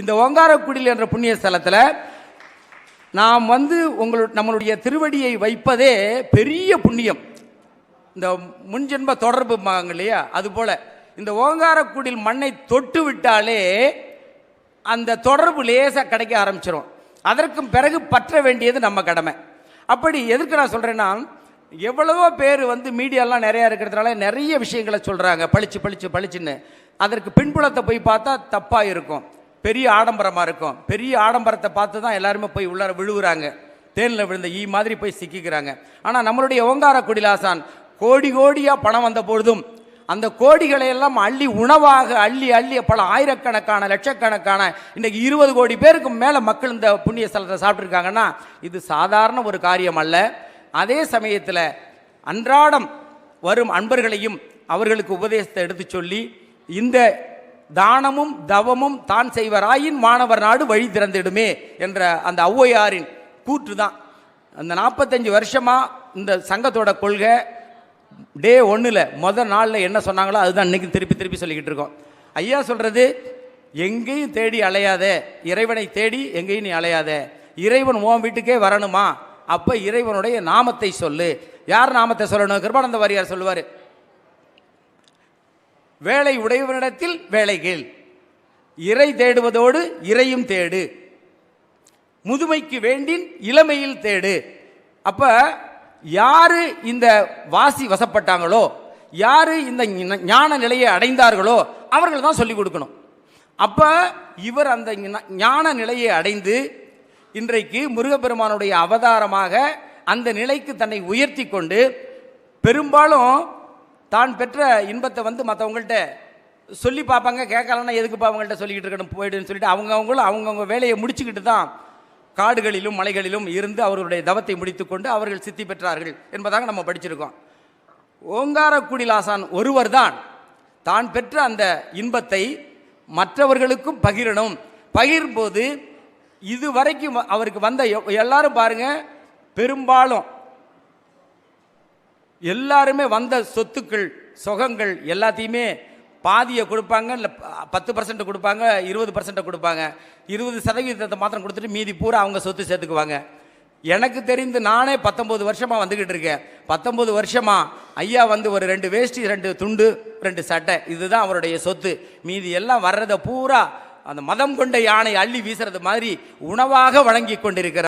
இந்த ஓங்காரக்குடில் என்ற புண்ணிய ஸ்தலத்தில் நாம் வந்து உங்களு நம்மளுடைய திருவடியை வைப்பதே பெரிய புண்ணியம். இந்த முன்ஜென்ம தொடர்பு இல்லையா? அதுபோல் இந்த ஓங்காரக்குடில் மண்ணை தொட்டு விட்டாலே அந்த தொடர்பு லேசாக கிடைக்க ஆரம்பிச்சிடும் அதற்கும் பிறகு பற்ற வேண்டியது நம்ம கடமை. அப்படி எதுக்கு நான் சொல்கிறேன்னா எவ்வளவோ பேர் வந்து மீடியாலாம் நிறையா இருக்கிறதுனால நிறைய விஷயங்களை சொல்கிறாங்க பளிச்சு பளிச்சு பளிச்சுன்னு. அதற்கு பின்புலத்தை போய் பார்த்தா தப்பாக இருக்கும். பெரிய ஆடம்பரமாக இருக்கும். பெரிய ஆடம்பரத்தை பார்த்து தான் எல்லாருமே போய் உள்ளார விழுவுறாங்க. தேனில் விழுந்த ஈ மாதிரி போய் சிக்கிக்கிறாங்க. ஆனால் நம்மளுடைய ஓங்கார குடிலாசான் கோடி கோடியாக பணம் வந்த பொழுதும் அந்த கோடிகளை எல்லாம் அள்ளி உணவாக அள்ளி அள்ளி பல ஆயிரக்கணக்கான லட்சக்கணக்கான இன்றைக்கி இருபது கோடி பேருக்கு மேலே மக்கள் இந்த புண்ணிய ஸ்தலத்தை சாப்பிட்ருக்காங்கன்னா இது சாதாரண ஒரு காரியம் அல்ல. அதே சமயத்தில் அன்றாடம் வரும் அன்பர்களையும் அவர்களுக்கு உபதேசத்தை எடுத்து சொல்லி இந்த தானமும் தவமும் தான் செய்வராயின் மாணவர் நாடு வழி திறந்திடுமே என்ற அந்த ஔவையாரின் கூற்று தான் அந்த நாற்பத்தஞ்சு வருஷமாக இந்த சங்கத்தோட கொள்கை டே ஒன்றில் முதல் நாளில் என்ன சொன்னாங்களோ அதுதான் இன்றைக்கி திருப்பி திருப்பி சொல்லிக்கிட்டு இருக்கோம். ஐயா சொல்கிறது எங்கேயும் தேடி அலையாத இறைவனை தேடி எங்கேயும் நீ அலையாத இறைவன் உன் வீட்டுக்கே வரணுமா? அப்போ இறைவனுடைய நாமத்தை சொல்லு. யார் நாமத்தை சொல்லணும்? கிருபானந்த வாரியார் சொல்லுவார் வேலை உடையவனிடத்தில் வேலை கேள். இறை தேடுவதோடு இறையும் தேடு. முதுமைக்கு வேண்டின் இளமையில் தேடு. அப்ப யாரு இந்த வாசி வசப்பட்டாங்களோ யாரு இந்த ஞான நிலையை அடைந்தார்களோ அவர்கள் தான் சொல்லிக் கொடுக்கணும். அப்ப இவர் அந்த ஞான நிலையை அடைந்து இன்றைக்கு முருகப்பெருமானுடைய அவதாரமாக அந்த நிலைக்கு தன்னை உயர்த்தி கொண்டு பெரும்பாலும் தான் பெற்ற இன்பத்தை வந்து மற்றவங்கள்ட்ட சொல்லி பார்ப்பாங்க கேட்கலன்னா எதுக்குப்பா அவங்கள்ட்ட சொல்லிக்கிட்டு இருக்கணும் போயிடுன்னு சொல்லிட்டு அவங்கவுங்களும் அவங்கவுங்க வேலையை முடிச்சுக்கிட்டு தான் காடுகளிலும் மலைகளிலும் இருந்து அவர்களுடைய தவத்தை முடித்துக்கொண்டு அவர்கள் சித்தி பெற்றார்கள் என்பதாக நம்ம படிச்சிருக்கோம். ஓங்காரக்குடிலாசான் ஒருவர் தான் தான் பெற்ற அந்த இன்பத்தை மற்றவர்களுக்கும் பகிரணும். பகிரும்போது இதுவரைக்கும் அவருக்கு வந்த எ- எல்லாரும் பாருங்கள் பெரும்பாலும் எல்லாருமே வந்த சொத்துக்கள் சுகங்கள் எல்லாத்தையுமே பாதியை கொடுப்பாங்க இல்லை பத்து பர்சன்ட் கொடுப்பாங்க இருபது பர்சன்ட் கொடுப்பாங்க. இருபது சதவீதத்தை மாத்திரம் கொடுத்துட்டு மீதி பூரா அவங்க சொத்து சேர்த்துக்குவாங்க. எனக்கு தெரிந்து நானே பத்தொம்போது வருஷமாக வந்துக்கிட்டு இருக்கேன். பத்தொம்போது வருஷமாக ஐயா வந்து ஒரு ரெண்டு வேஷ்டி ரெண்டு துண்டு ரெண்டு சட்டை. இதுதான் அவருடைய சொத்து. மீதி எல்லாம் வர்றதை பூரா அந்த மதம் கொண்ட யானை அள்ளி வீசுறது மாதிரி உணவாக வழங்கி கொண்டிருக்கிறார்.